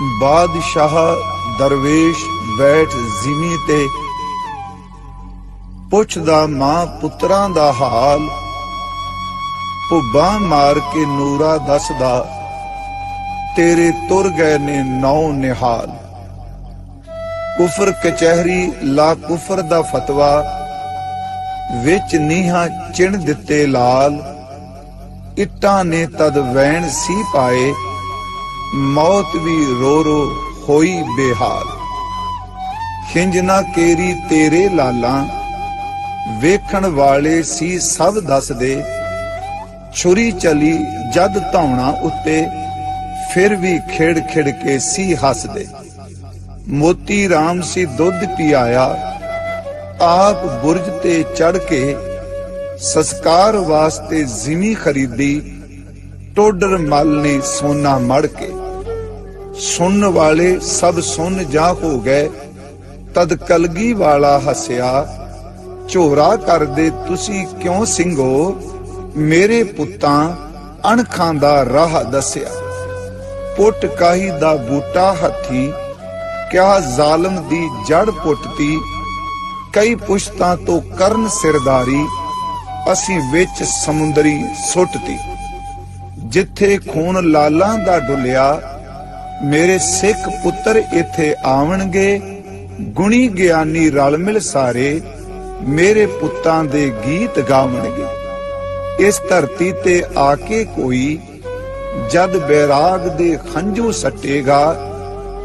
ਬਾਦਸ਼ਾਹ ਦਰਵੇਸ਼ ਬੈਠ ਜ਼ਿਮੀ ਤੇ ਪੁੱਛਦਾ, ਮਾਂ, ਪੁੱਤਰਾਂ ਦਾ ਹਾਲ? ਭੁੱਬਾਂ ਮਾਰ ਕੇ ਨੂਰਾ ਦੱਸਦਾ, ਤੇਰੇ ਤੁਰ ਗਏ ਨੇ ਨੌ ਨਿਹਾਲ। ਕੁਫਰ ਕਚਹਿਰੀ ਲਾ ਕੁਫਰ ਦਾ ਫਤਵਾ, ਵਿੱਚ ਨੀਹਾਂ ਚਿਣ ਦਿੱਤੇ ਲਾਲ। ਇੱਟਾਂ ਨੇ ਤਦ ਵੈਣ ਸੀ ਪਾਏ ਮੌਤ ਵੀ ਰੋ ਰੋ ਹੋਈ ਬੇਹਾਲ। ਖਿੰਜ ਨਾ ਕੇਰੀ ਤੇਰੇ ਲਾਲਾਂ, ਵੇਖਣ ਵਾਲੇ ਸੀ ਸਭ ਦੱਸਦੇ, ਛੁਰੀ ਚਲੀ ਜਦ ਧੌਣਾ ਉੱਤੇ, ਫਿਰ ਵੀ ਖੇੜ ਖੇੜ ਕੇ ਸੀ ਹੱਸਦੇ। ਮੋਤੀ RAM ਸੀ ਦੁੱਧ ਪਿਆਇਆ, ਆਪ ਬੁਰਜ ਤੇ ਚੜ ਕੇ, ਸੰਸਕਾਰ ਵਾਸਤੇ ਜ਼ਿਮੀ ਖਰੀਦੀ ਟੋਡਰ ਮਲ ਨੇ ਸੋਨਾ ਮੜ ਕੇ। ਸੁਣਨ ਵਾਲੇ ਸਭ ਸੁਣ ਜਾ ਹੋ ਗਏ, ਤਦ ਕਲਗੀ ਵਾਲਾ ਹੱਸਿਆ, ਝੋਰਾ ਕਰਦੇ ਤੁਸੀਂ ਕਿਉਂ ਸਿੰਘੋ ਮੇਰੇ ਪੁੱਤਾਂ ਅਣਖਾਂ ਦਾ ਰਾਹ ਦੱਸਿਆ। ਪੁੱਟ ਕਾਹੀ ਦਾ ਬੂਟਾ ਹੱਥੀ, ਕਿਆ ਜ਼ਾਲਮ ਦੀ ਜੜ ਪੁੱਟਤੀ। ਕਈ ਪੁਸ਼ਤਾਂ ਤੋਂ ਕਰਨ ਸਿਰਦਾਰੀ, ਅਸੀਂ ਵਿੱਚ ਸਮੁੰਦਰੀ ਸੁੱਟਤੀ। ਜਿੱਥੇ ਖੂਨ ਲਾਲਾਂ ਦਾ ਡੁੱਲਿਆ, ਮੇਰੇ ਸਿੱਖ ਪੁੱਤਰ ਇੱਥੇ ਆਵਣਗੇ, ਗੁਣੀ ਗਿਆਨੀ ਰਲ ਮਿਲ ਸਾਰੇ, ਮੇਰੇ ਪੁੱਤਾਂ ਦੇ ਗੀਤ ਗਾਵਣਗੇ। ਇਸ ਧਰਤੀ ਤੇ ਆ ਕੇ ਕੋਈ, ਜਦ ਬੈਰਾਗ ਦੇ ਹੰਝੂ ਸੱਟੇਗਾ,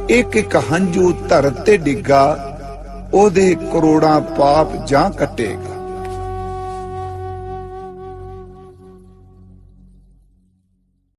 ਇੱਕ ਇੱਕ ਹੰਝੂ ਧਰਤ ਤੇ ਡਿੱਗਾ, ਉਹਦੇ ਕਰੋੜਾਂ ਪਾਪ ਜਾਂ ਕੱਟੇਗਾ।